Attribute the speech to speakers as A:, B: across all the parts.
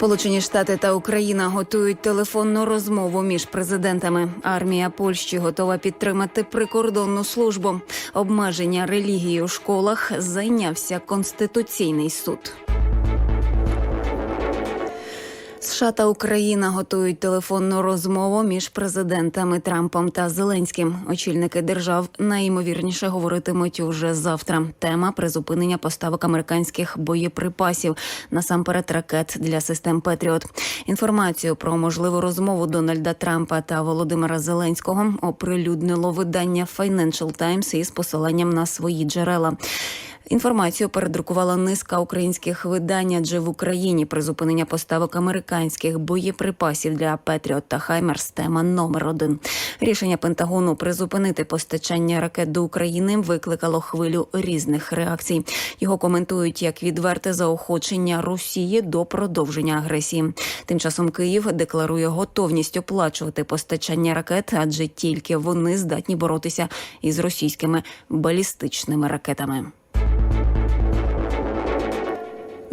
A: Сполучені Штати та Україна готують телефонну розмову між президентами. Армія Польщі готова підтримати прикордонну службу. Обмеження релігії у школах зайнявся конституційний суд. США та Україна готують телефонну розмову між президентами Трампом та Зеленським. Очільники держав найімовірніше говоритимуть уже завтра. Тема призупинення поставок американських боєприпасів насамперед ракет для систем Петріот. Інформацію про можливу розмову Дональда Трампа та Володимира Зеленського оприлюднило видання Financial Times із посиланням на свої джерела. Інформацію передрукувала низка українських видань, адже в Україні призупинення поставок американських боєприпасів для Петріот та Хаймерс тема номер один. Рішення Пентагону призупинити постачання ракет до України викликало хвилю різних реакцій. Його коментують як відверте заохочення Росії до продовження агресії. Тим часом Київ декларує готовність оплачувати постачання ракет, адже тільки вони здатні боротися із російськими балістичними ракетами.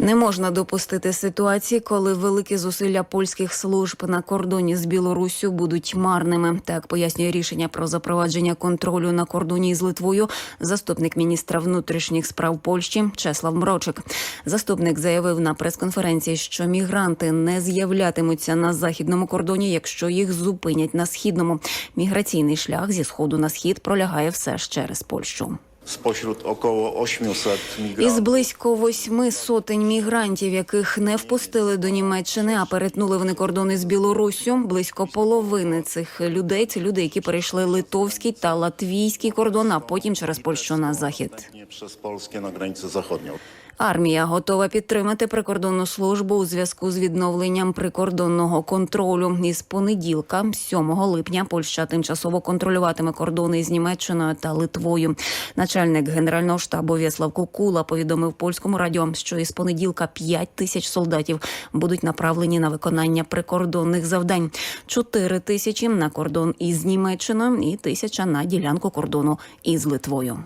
A: Не можна допустити ситуації, коли великі зусилля польських служб на кордоні з Білоруссю будуть марними. Так пояснює рішення про запровадження контролю на кордоні з Литвою. Заступник міністра внутрішніх справ Польщі Чеслав Мрочик. Заступник заявив на прес-конференції, що мігранти не з'являтимуться на західному кордоні, якщо їх зупинять на східному. Міграційний шлях зі сходу на схід пролягає все ж через Польщу.
B: Spośród около 800
A: Із близько восьми сотень мігрантів, яких не впустили до Німеччини, а перетнули вони кордони з Білоруссю. Близько половини цих людей це люди, які перейшли литовський та латвійський кордон, а потім через Польщу на захід.
B: Через Польське на границі заходнього.
A: Армія готова підтримати прикордонну службу у зв'язку з відновленням прикордонного контролю. Із понеділка, 7 липня, Польща тимчасово контролюватиме кордони з Німеччиною та Литвою. Начальник генерального штабу В'яслав Кукула повідомив польському радіо, що із понеділка 5 тисяч солдатів будуть направлені на виконання прикордонних завдань. 4 тисячі на кордон із Німеччиною і тисяча на ділянку кордону із Литвою.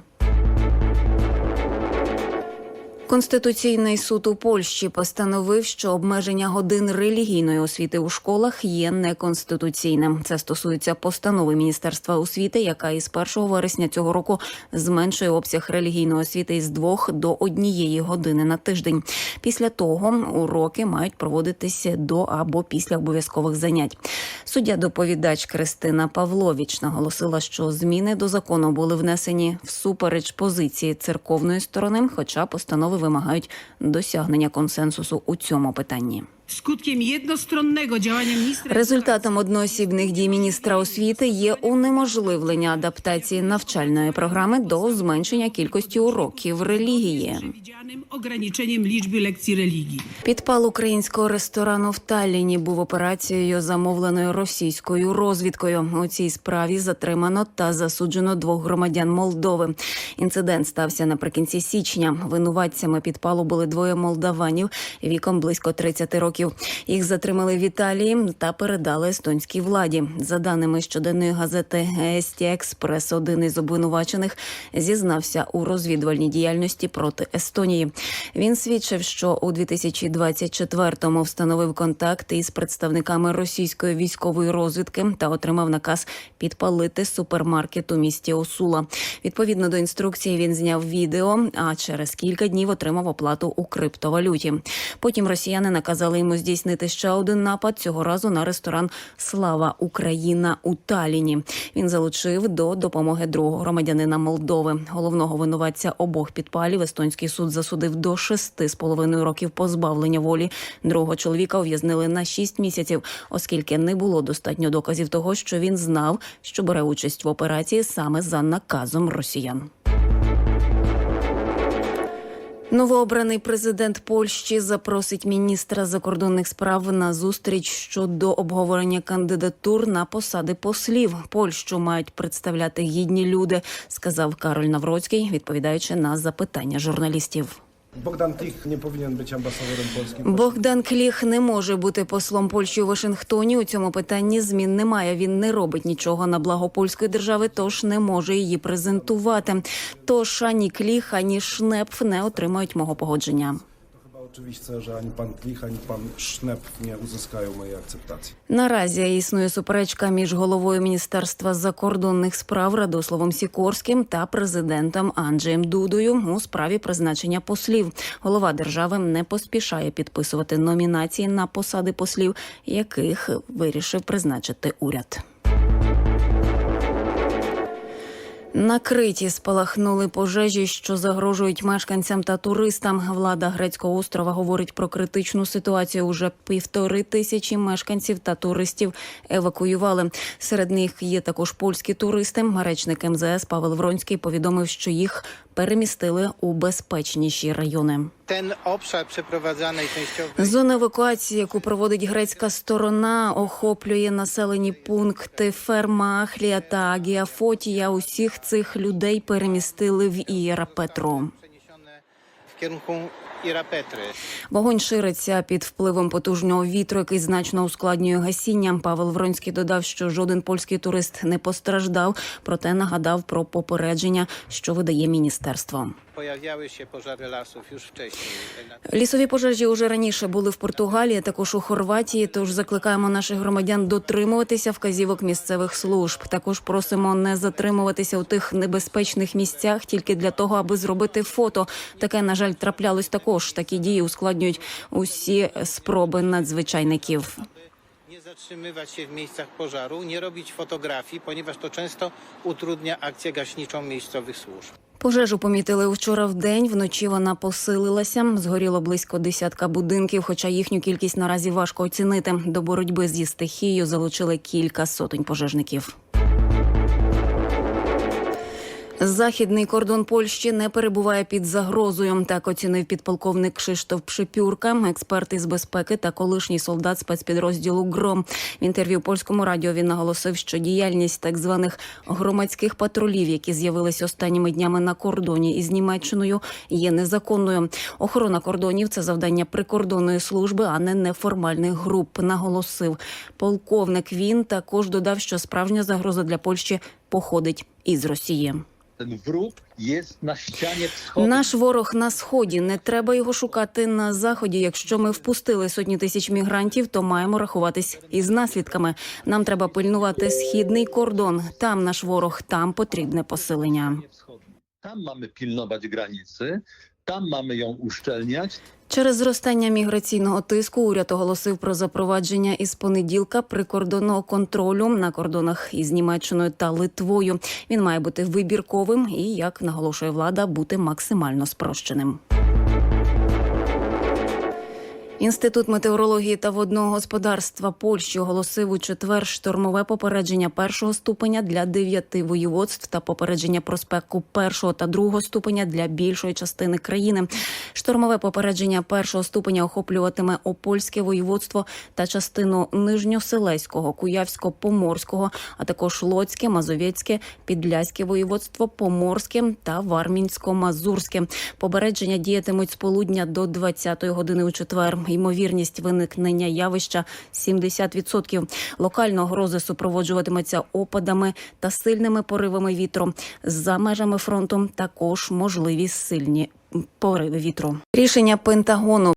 A: Конституційний суд у Польщі постановив, що обмеження годин релігійної освіти у школах є неконституційним. Це стосується постанови Міністерства освіти, яка із 1 вересня цього року зменшує обсяг релігійної освіти із двох до однієї години на тиждень. Після того уроки мають проводитися до або після обов'язкових занять. Суддя доповідач Кристина Павлович наголосила, що зміни до закону були внесені всупереч позиції церковної сторони, хоча постанови вимагають досягнення консенсусу у цьому питанні.
C: Skutkiem jednostronnego działania ministra
A: Результатом одноосібних дій міністра освіти є унеможливлення адаптації навчальної програми до зменшення кількості уроків релігії.
C: ograniczeniem liczby lekcji religii.
A: Підпал українського ресторану в Талліні був операцією, замовленою російською розвідкою. У цій справі затримано та засуджено двох громадян Молдови. Інцидент стався наприкінці січня. Винуватцями підпалу були двоє молдаванів віком близько 30 років. Їх затримали в Італії та передали естонській владі. За даними щоденної газети «Ести Експрес», один із обвинувачених зізнався у розвідувальній діяльності проти Естонії. Він свідчив, що у 2024-му встановив контакти із представниками російської військової розвідки та отримав наказ підпалити супермаркет у місті Осула. Відповідно до інструкції, він зняв відео, а через кілька днів отримав оплату у криптовалюті. Потім росіяни наказали йому здійснити ще один напад цього разу на ресторан Слава Україна у Таліні. Він залучив до допомоги другого громадянина Молдови. Головного винуватця обох підпалів естонський суд засудив до шести з половиною років позбавлення волі. Другого чоловіка ув'язнили на шість місяців, оскільки не було достатньо доказів того, що він знав, що бере участь в операції саме за наказом росіян. Новообраний президент Польщі запросить міністра закордонних справ на зустріч щодо обговорення кандидатур на посади послів. Польщу мають представляти гідні люди, сказав Кароль Навроцький, відповідаючи на запитання журналістів.
D: Bogdan Кліх не повинен бути амбасадором польським.
A: Богдан Кліх не може бути послом Польщі у Вашингтоні. У цьому питанні змін немає. Він не робить нічого на благо польської держави, тож не може її презентувати. Тож ані Кліх, ані Шнепф не отримають мого погодження.
D: Chyba o oczywiste, że ani pan Klich, ani pan Sznep nie uzyskają mojej akceptacji.
A: Наразі існує суперечка між головою міністерства закордонних справ Радославом Сікорським та президентом Анджеєм Дудою у справі призначення послів. Голова держави не поспішає підписувати номінації на посади послів, яких вирішив призначити уряд. На Криті спалахнули пожежі, що загрожують мешканцям та туристам. Влада грецького острова говорить про критичну ситуацію. Уже півтори тисячі мешканців та туристів евакуювали. Серед них є також польські туристи. Речник МЗС Павел Вронський повідомив, що їх перемістили у безпечніші райони. Зона евакуації, яку проводить грецька сторона, охоплює населені пункти Ферма, Ахлія та Агія Фотія. Усіх цих людей перемістили в Ієрапетру. Вогонь шириться під впливом потужного вітру, який значно ускладнює гасіння. Павел Вронський додав, що жоден польський турист не постраждав, проте нагадав про попередження, що видає міністерство.
E: Pojawiały się pożary lasów już wcześniej.
A: Лісові пожежі уже раніше були в Португалії, також у Хорватії. Тож закликаємо наших громадян дотримуватися вказівок місцевих служб. Також просимо не затримуватися у тих небезпечних місцях тільки для того, аби зробити фото. Таке на жаль траплялось також. Такі дії ускладнюють усі спроби надзвичайників.
E: Zatrzymywać się w miejscach pożaru, nie robić fotografii, ponieważ to często utrudnia akcję gaśniczą miejscowych służb.
A: Пожежу помітили вчора в день. Вночі вона посилилася. Згоріло близько десятка будинків, хоча їхню кількість наразі важко оцінити. До боротьби зі стихією залучили кілька сотень пожежників. Західний кордон Польщі не перебуває під загрозою. Так оцінив підполковник Кшиштоф Пшипюрка, експерт із безпеки та колишній солдат спецпідрозділу ГРОМ. В інтерв'ю польському радіо він наголосив, що діяльність так званих громадських патрулів, які з'явились останніми днями на кордоні із Німеччиною, є незаконною. Охорона кордонів це завдання прикордонної служби, а не неформальних груп. Наголосив полковник. Він також додав, що справжня загроза для Польщі походить із Росії. Наш ворог на сході. Не треба його шукати на заході. Якщо ми впустили сотні тисяч мігрантів, то маємо рахуватись із наслідками. Нам треба пильнувати східний кордон. Там наш ворог, там потрібне посилення.
F: Там маємо mamy pilnować tam mamy ją uszczelniać,
A: Через зростання міграційного тиску уряд оголосив про запровадження із понеділка прикордонного контролю на кордонах із Німеччиною та Литвою. Він має бути вибірковим і, як наголошує влада, бути максимально спрощеним. Інститут метеорології та водного господарства Польщі оголосив у четвер штормове попередження першого ступеня для дев'яти воєводств та попередження про спеку першого та другого ступеня для більшої частини країни. Штормове попередження першого ступеня охоплюватиме Опольське воєводство та частину Нижньоселеського, Куявсько-Поморського, а також Лоцьке, Мазовецьке, Підляське воєводство, Поморське та Вармінсько-Мазурське. Попередження діятимуть з полудня до 20-ї години у четвер. Ймовірність виникнення явища 70%. Локально грози супроводжуватиметься опадами та сильними поривами вітру. За межами фронту також можливі сильні пориви вітру. Рішення Пентагону